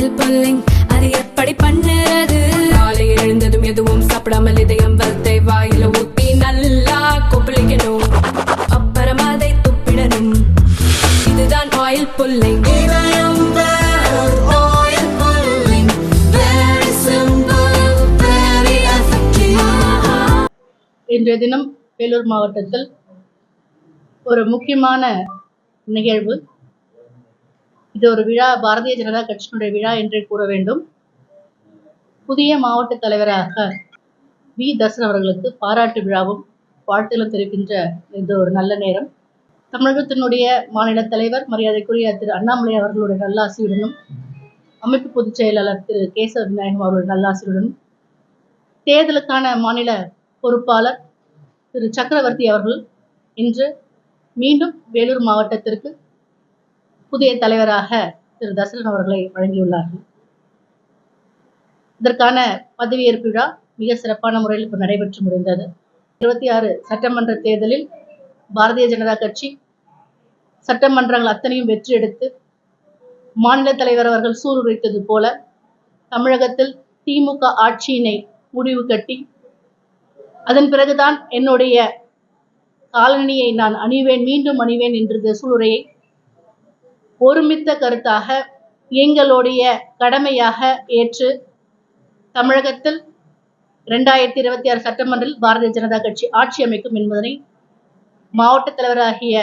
Oil pulling அது எப்படி பண்ணுறது? காலை எழுந்ததும் எதுவும் சாப்பிடாமல் இதயம் வளர்த்தை வாயில ஊத்தி நல்லா கொப்பளிக்கணும். அப்புறம் அதை துப்பிடணும். இதுதான் ஆயில் புல்லிங் இன்றைய தினம் வேலூர் மாவட்டத்தில் ஒரு முக்கியமான நிகழ்வு. இது ஒரு விழா பாரதிய ஜனதா கட்சியினுடைய விழா என்றே கூற வேண்டும். புதிய மாவட்ட தலைவராக வி. தர்சன் அவர்களுக்கு பாராட்டு விழாவும் வாழ்த்துகளும் தெரிவிக்கின்ற இது ஒரு நல்ல நேரம். தமிழகத்தினுடைய மாநில தலைவர் மரியாதைக்குரிய திரு அண்ணாமலை அவர்களுடைய நல்லாசியுடனும் அமைப்பு பொதுச் செயலாளர் திரு கேசவ விநாயகம் அவர்களுடைய நல்லாசியுடனும் தேர்தலுக்கான மாநில பொறுப்பாளர் திரு சக்கரவர்த்தி அவர்கள் இன்று மீண்டும் வேலூர் மாவட்டத்திற்கு புதிய தலைவராக திரு தசரன் அவர்களை வழங்கியுள்ளார்கள். இதற்கான பதவியேற்பு விழா மிக சிறப்பான முறையில் இப்போ நடைபெற்று முடிந்தது. இருபத்தி ஆறு சட்டமன்ற தேர்தலில் பாரதிய ஜனதா கட்சி சட்டமன்றங்கள் அத்தனையும் வெற்றி எடுத்து மாநில தலைவர் அவர்கள் சூருரைத்தது போல தமிழகத்தில் திமுக ஆட்சியினை முடிவு கட்டி அதன் பிறகுதான் என்னுடைய காலணியை நான் அணிவேன் மீண்டும் அணிவேன் என்ற சூளுரையை ஒருமித்த கருத்தாக எங்களுடைய கடமையாக ஏற்று தமிழகத்தில் இரண்டாயிரத்தி இருபத்தி ஆறு சட்டமன்றில் பாரதிய ஜனதா கட்சி ஆட்சி அமைக்கும் என்பதனை மாவட்ட தலைவராகிய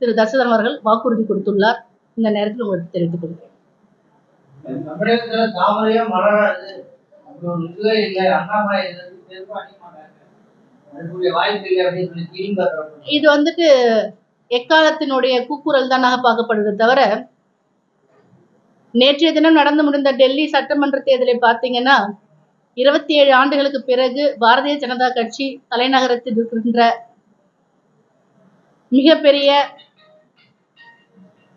திரு தசரதன் அவர்கள் வாக்குறுதி கொடுத்துள்ளார். இந்த நேரத்தில் உங்களுக்கு தெரிவித்துக் கொள்கிறேன். இது வந்துட்டு எக்காலத்தினுடைய கூக்குரல் தானாக பார்க்கப்படுது தவிர நேற்றைய தினம் நடந்து முடிந்த டெல்லி சட்டமன்ற தேர்தலை பார்த்தீங்கன்னா இருபத்தி ஏழு ஆண்டுகளுக்கு பிறகு பாரதிய ஜனதா கட்சி தலைநகரத்தில் இருக்கின்ற மிகப்பெரிய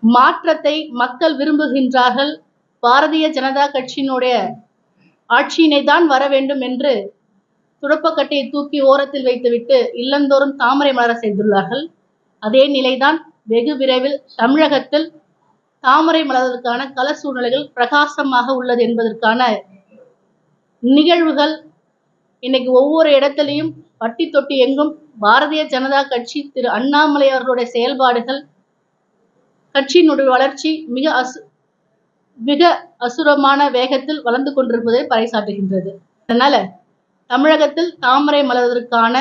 மாற்றத்தை மக்கள் விரும்புகின்றார்கள். பாரதிய ஜனதா கட்சியினுடைய ஆட்சியினை தான் வர வேண்டும் என்று துடுப்பக்கட்டையை தூக்கி ஓரத்தில் வைத்துவிட்டு இல்லந்தோறும் தாமரை மலர செய்துள்ளார்கள். அதே நிலைதான் வெகு விரைவில் தமிழகத்தில் தாமரை மலர்வதற்கான கள சூழ்நிலைகள் பிரகாசமாக உள்ளது என்பதற்கான நிகழ்வுகள் இன்னைக்கு ஒவ்வொரு இடத்திலையும் பட்டி தொட்டி எங்கும் பாரதிய ஜனதா கட்சி திரு அண்ணாமலை அவர்களுடைய செயல்பாடுகள் கட்சியினுடைய வளர்ச்சி மிக அசு மிக அசுரமான வேகத்தில் வளர்ந்து கொண்டிருப்பதை பறைசாற்றுகின்றது. அதனால தமிழகத்தில் தாமரை மலர்வதற்கான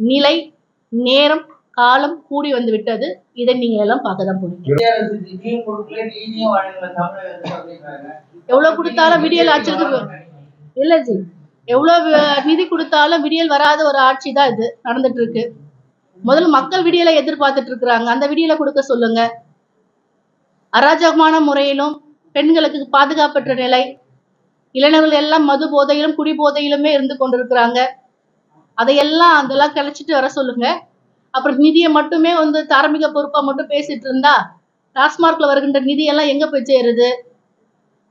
நிலை நேரம் காலம் கூடி வந்து விட்டது. இதை நீங்க எல்லாம் பார்க்க தான் போறீங்க. எவ்வளவு கொடுத்தாலும் விடியல் ஆட்சிக்கு இல்ல ஜி. எவ்வளவு நிதி கொடுத்தாலும் விடியல் வராத ஒரு ஆட்சி தான் இது. நடந்துட்டு இருக்கு. முதல்ல மக்கள் விடியலை எதிர்பார்த்துட்டு இருக்கிறாங்க. அந்த விடியலை கொடுக்க சொல்லுங்க. அராஜகமான முறையிலும் பெண்களுக்கு பாதுகாப்பற்ற நிலை. இளைஞர்கள் எல்லாம் மது போதையிலும் குடி போதையிலுமே இருந்து கொண்டிருக்கிறாங்க. அதையெல்லாம் அதெல்லாம் கழிச்சிட்டு வர சொல்லுங்க. அப்புறம் நிதியை மட்டுமே வந்து தார்மீக பொறுப்பா மட்டும் பேசிட்டு இருந்தா டாஸ்மார்க்ல வருகின்ற நிதியெல்லாம் எங்க போய் சேருது?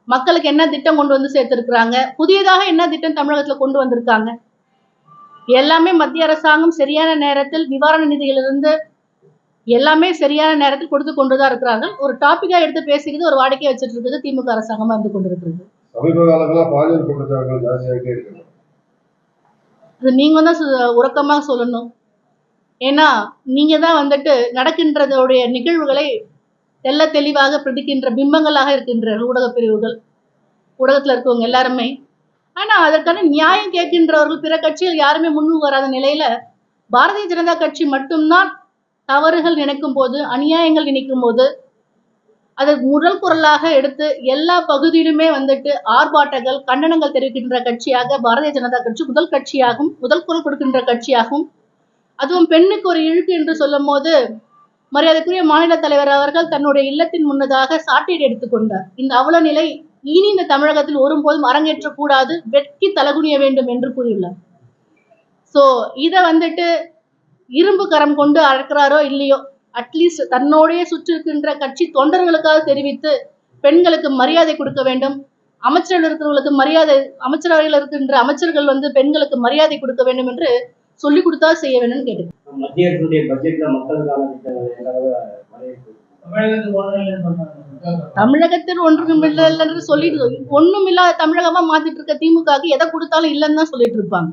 மக்களுக்கு என்ன திட்டம் கொண்டு வந்து சேர்த்திருக்கிறாங்க? புதியதாக என்ன திட்டம் தமிழகத்துல கொண்டு வந்திருக்காங்க? எல்லாமே மத்திய அரசாங்கம் சரியான நேரத்தில் நிவாரண நிதியிலிருந்து எல்லாமே சரியான நேரத்தில் கொடுத்து கொண்டுதான் இருக்கிறார்கள். ஒரு டாபிக்கா எடுத்து பேசிக்கிறது ஒரு வாடிக்கை வச்சுட்டு இருக்குது திமுக அரசாங்கமா இருந்து கொண்டிருக்கிறது. அது நீங்க தான் உறக்கமா சொல்லணும். ஏன்னா நீங்க தான் வந்துட்டு நடக்கின்றதோடைய நிகழ்வுகளை தெல்ல தெளிவாக பிரதிக்கின்ற பிம்பங்களாக இருக்கின்ற ஊடக பிரிவுகள். ஊடகத்தில் இருக்கவங்க எல்லாருமே. ஆனா அதற்கான நியாயம் கேட்கின்றவர்கள் பிற கட்சிகள் யாருமே முன்னுக்கு வராத நிலையில பாரதிய ஜனதா கட்சி மட்டும்தான் தவறுகள் நினைக்கும் போது அநியாயங்கள் நினைக்கும் போது அதை முதல் குரலாக எடுத்து எல்லா பகுதியிலுமே வந்துட்டு ஆர்ப்பாட்டங்கள் கண்டனங்கள் தெரிவிக்கின்ற கட்சியாக பாரதிய ஜனதா கட்சி முதல் கட்சியாகும் முதல் குரல் கொடுக்கின்ற கட்சியாகும் அதுவும் பெண்ணுக்கு ஒரு இழுக்கு என்று சொல்லும் போது மரியாதைக்குரிய மாநில தலைவர் அவர்கள் தன்னுடைய இல்லத்தின் முன்னதாக சாட்டையை எடுத்துக்கொண்டார் இந்த அவல நிலை இனி இந்த தமிழகத்தில் ஒருபோதும் அரங்கேற்றக்கூடாது வெட்கி தலகுனிய வேண்டும் என்று கூறியுள்ளார். சோ இத வந்துட்டு இரும்பு கரம் கொண்டு அழைக்கிறாரோ இல்லையோ அட்லீஸ்ட் தன்னோடைய சுற்றிருக்கின்ற கட்சி தொண்டர்களுக்காக தெரிவித்து பெண்களுக்கு மரியாதை கொடுக்க வேண்டும். அமைச்சர்கள் இருக்கிறவங்களுக்கு மரியாதை அமைச்சரவையில் இருக்கின்ற அமைச்சர்கள் வந்து பெண்களுக்கு மரியாதை கொடுக்க வேண்டும் என்று சொல்லி கொடுத்தா செய்ய வேண்டும்னு கேட்டு மத்திய அரசுடைய பட்ஜெட்ல மக்களுக்கான ஒன்றும் தமிழகத்தில் ஒன்றும் இல்லைன்னு சொல்லிட்டு ஒண்ணும் இல்லாத தமிழகமா மாத்திட்டு இருக்க திமுகவுக்கு எதை கொடுத்தாலும் இல்லைன்னு தான் சொல்லிட்டு இருப்பாங்க.